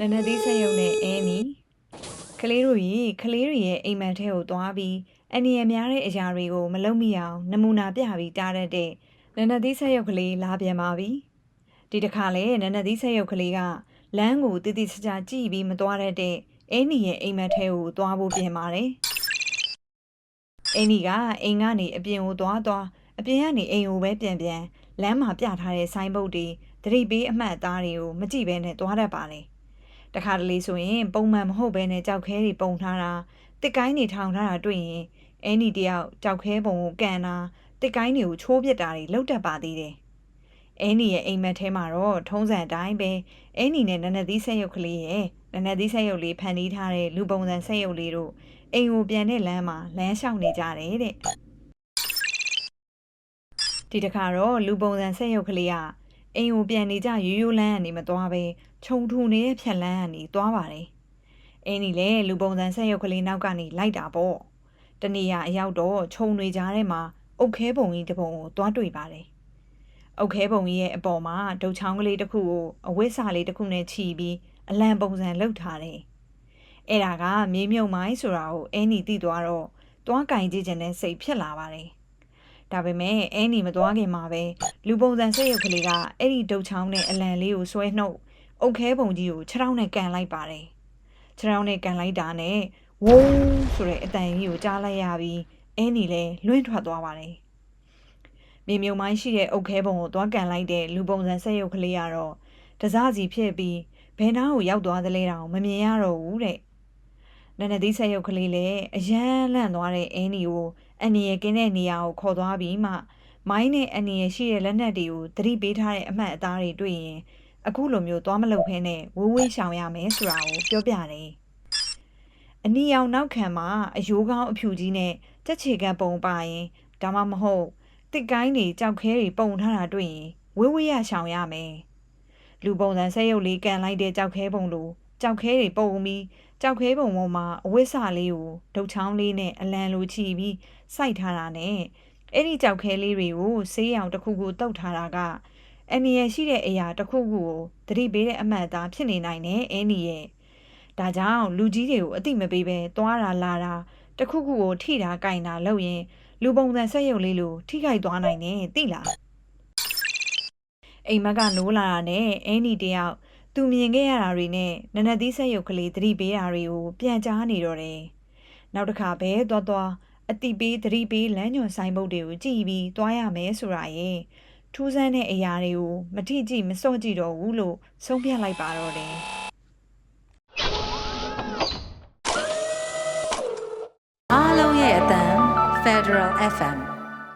နနသီးဆက်ယုံနဲ့အဲနီကလေးတို့ရေကလေးတွေရဲ့အိမ်မက်ထဲကိုသွားပြီးအန်နီရများတဲ့အရာတွေကိုမလုပ်မိအောင်နမူနာပြပြီးတားတတ်တဲ့နနသီးဆက်ယုတ်ကလေးလာပြန်ပါပြီဒီတစ်ခါလဲနနသီးဆက်ယုတ်ကလေးကလမ်းကိုတည်တည်ချာချာကြည့်ပြီးမသွားတတ်တဲ့အဲနီရဲ့အိမ်မက်ထဲကိုသွားဖို့ပြင်ပါတယ်အဲနီကအိမ်ကနေအပြင်ကိုသွားသွားအပြင်ကနေအိမ်ကိုပဲပြန်ပြန်လမ်းမှာပြထားတဲ့ဆိုင်းဘုတ်တွေသတိပေးအမှတ်အသားတွေကိုမကြည့်ဘဲနဲ့သွားတတ်ပါလေ တခါတလေဆိုရင် ပုံမှန်မဟုတ်ဘဲနဲ့ကြောက်ခဲတွေပုံထားတာတစ်ကိုင်းတွေထောင်ထားတာတွေ့ရင်အဲနီတယောက်ကြောက်ခဲပုံကိုကန်တာတစ်ကိုင်းတွေကိုချိုးပစ်တာတွေလောက်တတ်ပါသေးတယ်အဲနီရဲ့အိမ်မက်ထဲမှာတော့ထုံးစံအတိုင်းပဲအဲနီနဲ့နနသီးဆက်ရုပ်ကလေးရဲ့နနသီးဆက်ရုပ်လေးဖန်တီးထားတဲ့လူပုံစံဆက်ရုပ်လေးတို့အိမ်ကိုပြန်တဲ့လမ်းမှာလမ်းလျှောက်နေကြတယ်တဲ့ဒီတခါတော့လူပုံစံဆက်ရုပ်ကလေးက အိမ်ကိုပြန်နေကြရိုးရိုးလမ်းကနေမသွားပဲခြုံထူနေတဲ့ဖြက်လန်းကနေသွားပါတယ်အင်းนี่လေလူပုံစံဆက်ရုပ်ကလေးနောက်ကနေလိုက်တာပေါ့တနေရအရောက်တော့ခြုံတွေကြားထဲမှာအုတ်ခဲပုံကြီးတစ်ပုံကိုသွားတွေ့ပါတယ်အုတ်ခဲပုံကြီးရဲ့အပေါ်မှာဒုတ်ချောင်းကလေးတစ်ခုကိုအဝိစာလေးတစ်ခုနဲ့ခြီးပြီးအလံပုံစံလှုပ်ထားတယ်အဲ့ဒါကမြေမြုံမိုင်းဆိုတာကိုအင်းนี่သိသွားတော့တွားကင်ကြည့်ခြင်းနဲ့စိတ်ဖြစ်လာပါတယ် ဒါပေမဲ့အဲနီမသွားခင်မှာပဲလူပုံစံဆက်ရုပ်ကလေးကအဲ့ဒီဒုတ်ချောင်းနဲ့အလံလေးကိုဆွဲနှုတ်အုတ်ခဲပုံကြီးကိုခြေထောက်နဲ့ကန်လိုက်ပါတယ်ခြေထောက်နဲ့ကန်လိုက်တာနဲ့ဝုန်းဆိုတဲ့အတန်ကြီးကိုကြားလိုက်ရပြီးအဲနီလည်းလွင့်ထွက်သွားပါတယ်မြေမြုံမိုင်းရှိတဲ့အုတ်ခဲပုံကိုသွားကန်လိုက်တဲ့လူပုံစံဆက်ရုပ်ကလေးကတော့တစားစီဖြစ်ပြီးဘယ်နားကိုရောက်သွားသလဲတောင်မမြင်ရတော့ဘူးတဲ့နန္ဒသီးဆက်ရုပ်ကလေးလည်းအယမ်းလန့်သွားတဲ့အဲနီကို အန်နီရဲ့ကင်းတဲ့နေရာကိုခေါ်သွားပြီးမှမိုင်းနဲ့အန်နီရဲ့ရှိတဲ့လက်နက်တွေကိုသတိပေးထားတဲ့အမှတ်အသားတွေတွေ့ရင်အခုလိုမျိုးသွားမလုပ်ဖဲနဲ့ဝိုးဝေးရှောင်ရမယ်ဆိုတာကိုပြောပြတယ်။အနီရောင်နောက်ခံမှာအယိုးကောင်းအဖြူကြီးနဲ့ကြက်ချေကပ်ပုံပါရင်ဒါမှမဟုတ်တစ်ကိုင်းတွေကြောက်ခဲတွေပုံထားတာတွေ့ရင်ဝေးဝေးရရှောင်ရမယ်။လူပုံစံဆက်ရုပ်လေးကန်လိုက်တဲ့ကြောက်ခဲပုံလို ကြောက်ခဲတွေပုံပြီးကြောက်ခဲပုံပေါ်မှာအဝိစာလေးကိုဒုတ်ချောင်းလေးနဲ့အလံလိုချီပြီးစိုက်ထားတာနဲ့အဲ့ဒီကြောက်ခဲလေးတွေကိုဆေးရောင်တစ်ခုခုတုတ်ထားတာကအန်နီရဲ့ရှိတဲ့အရာတစ်ခုခုကိုသတိပေးတဲ့အမှတ်အသားဖြစ်နေနိုင်တယ်အန်နီရဲ့ဒါကြောင့်လူကြီးတွေကိုအတိမပေးပဲသွားတာလာတာတစ်ခုခုကိုထိတာကင်တာလုပ်ရင်လူပုံစံဆက်ရုပ်လေးလိုထိခိုက်သွားနိုင်တယ်သိလားအိမ်မက်ကနိုးလာတာနဲ့အန်နီတယောက် သူမြင်ခဲ့ရတာတွေနဲ့နနသီးဆက်ရုပ်ကလေးသတိပေးတာတွေကိုပြန်ကြားနေတော့တယ်နောက်တစ်ခါပဲသွားသွားအတိပေးသတိပေးလမ်းညွန်ဆိုင်ဘုတ်တွေကိုကြည့်ပြီးသွားရမယ်ဆိုတာရဲ့ထူးဆန်းတဲ့အရာတွေကိုမထိကြည့်မစော့ကြည့်တော့ဘူးလို့ဆုံးဖြတ်လိုက်ပါတော့တယ်အားလုံးရဲ့အတန် Federal FM